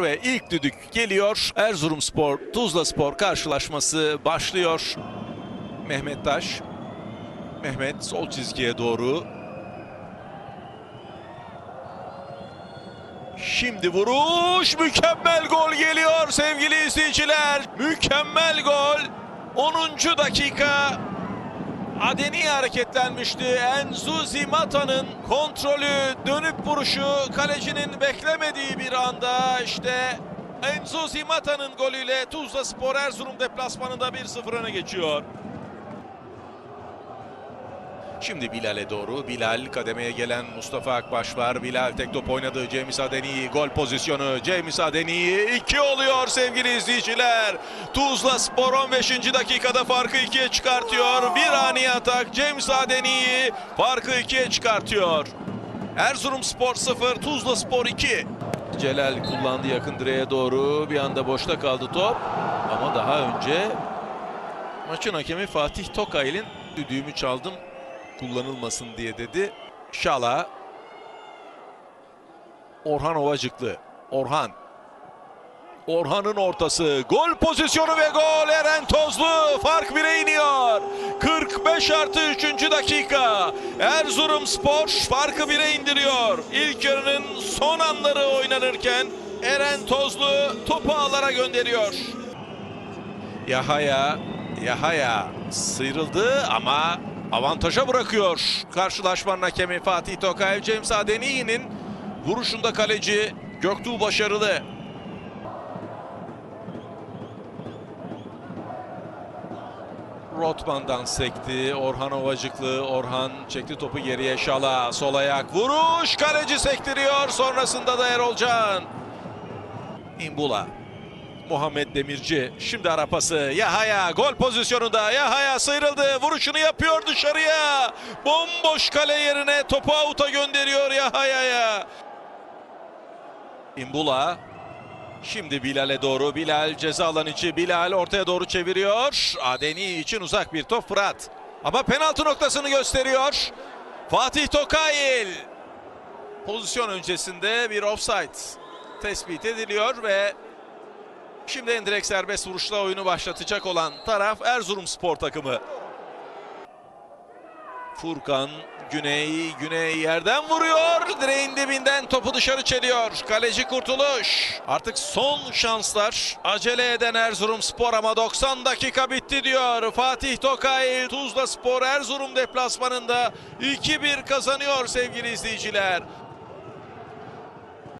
Ve ilk düdük geliyor. Erzurumspor, Tuzlaspor karşılaşması başlıyor. Mehmet Taş. Mehmet sol çizgiye doğru. Şimdi vuruş. Mükemmel gol geliyor sevgili izleyiciler. Mükemmel gol. 10. dakika. Adeni hareketlenmişti. Enzu Zimata'nın kontrolü, dönüp vuruşu kalecinin beklemediği bir anda işte Enzo Zimata'nın golüyle Tuzla Spor Erzurum deplasmanında 1-0 öne geçiyor. Şimdi Bilal'e doğru. Bilal kademeye gelen Mustafa Akbaş var. Bilal tek top oynadı. Cemiz Adeni gol pozisyonu. Cemiz Adeni 2 oluyor sevgili izleyiciler. Tuzla Spor 15. dakikada farkı 2'ye çıkartıyor. Bir ani atak Cemiz Adeni'yi farkı 2'ye çıkartıyor. Erzurum Spor 0, Tuzla Spor 2. Celal kullandı yakın direğe doğru. Bir anda boşta kaldı top. Ama daha önce maçın hakemi Fatih Tokay'ın düdüğümü çaldım kullanılmasın diye dedi. Şala. Orhan Ovacıklı. Orhan. Orhan'ın ortası. Gol pozisyonu ve gol Eren Tozlu. Fark 1'e iniyor. 45 artı 3. dakika. Erzurum Spor farkı 1'e indiriyor. İlk yarının son anları oynanırken Eren Tozlu topu ağlara gönderiyor. Yahaya, Yahaya sıyrıldı ama avantaja bırakıyor. Karşılaşmanın hakemi Fatih Tokay, James Adeniyi'nin vuruşunda kaleci Göktuğ başarılı. Rotman'dan sekti. Orhan Ovacıklı. Orhan çekti topu geriye Şala. Sol ayak vuruş. Kaleci sektiriyor. Sonrasında da Erolcan. İmbula. Muhammed Demirci. Şimdi ara pası. Yahaya gol pozisyonunda. Yahaya sıyrıldı. Vuruşunu yapıyor dışarıya. Bomboş kale yerine topu avuta gönderiyor Yahaya'ya. İmbula. Şimdi Bilal'e doğru. Bilal ceza alan içi. Bilal ortaya doğru çeviriyor. Adeni için uzak bir top Fırat. Ama penaltı noktasını gösteriyor. Fatih Tokayil. Pozisyon öncesinde bir offside tespit ediliyor ve Şimdi endirek serbest vuruşla oyunu başlatacak olan taraf Erzurumspor takımı. Furkan Güney, Güney yerden vuruyor. Direğin dibinden topu dışarı çeliyor. Kaleci Kurtuluş. Artık son şanslar. Acele eden Erzurumspor ama 90 dakika bitti diyor. Fatih Tokay Tuzla Spor Erzurum deplasmanında 2-1 kazanıyor sevgili izleyiciler.